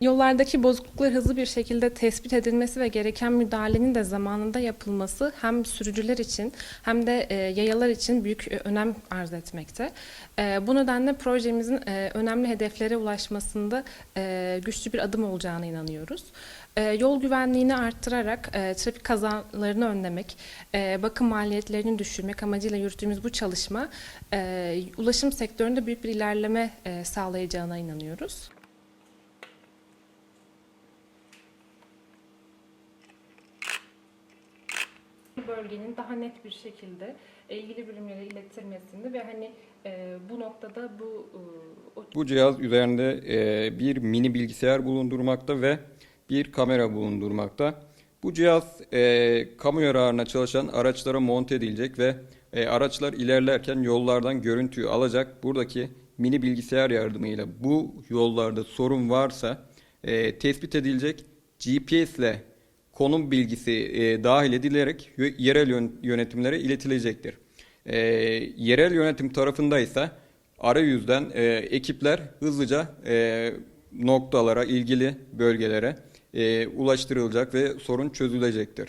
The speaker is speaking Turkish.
Yollardaki bozukluklar hızlı bir şekilde tespit edilmesi ve gereken müdahalenin de zamanında yapılması hem sürücüler için hem de e, yayalar için büyük e, önem arz etmekte. E, bu nedenle projemizin önemli hedeflere ulaşmasında güçlü bir adım olacağına inanıyoruz. Yol güvenliğini arttırarak trafik kazalarını önlemek, bakım maliyetlerini düşürmek amacıyla yürüttüğümüz bu çalışma ulaşım sektöründe büyük bir ilerleme sağlayacağına inanıyoruz. Bölgenin daha net bir şekilde e, ilgili birimlere iletilmesinde ve hani e, bu noktada bu e, Bu cihaz üzerinde e, bir mini bilgisayar bulundurmakta ve bir kamera bulundurmakta. Bu cihaz e, kamu yararına çalışan araçlara monte edilecek ve e, araçlar ilerlerken yollardan görüntüyü alacak. Buradaki mini bilgisayar yardımıyla bu yollarda sorun varsa e, tespit edilecek. GPS ile konum bilgisi e, dahil edilerek yerel yön- yönetimlere iletilecektir. E, yerel yönetim tarafında ise arayüzden e, ekipler hızlıca e, noktalara, ilgili bölgelere e, ulaştırılacak ve sorun çözülecektir.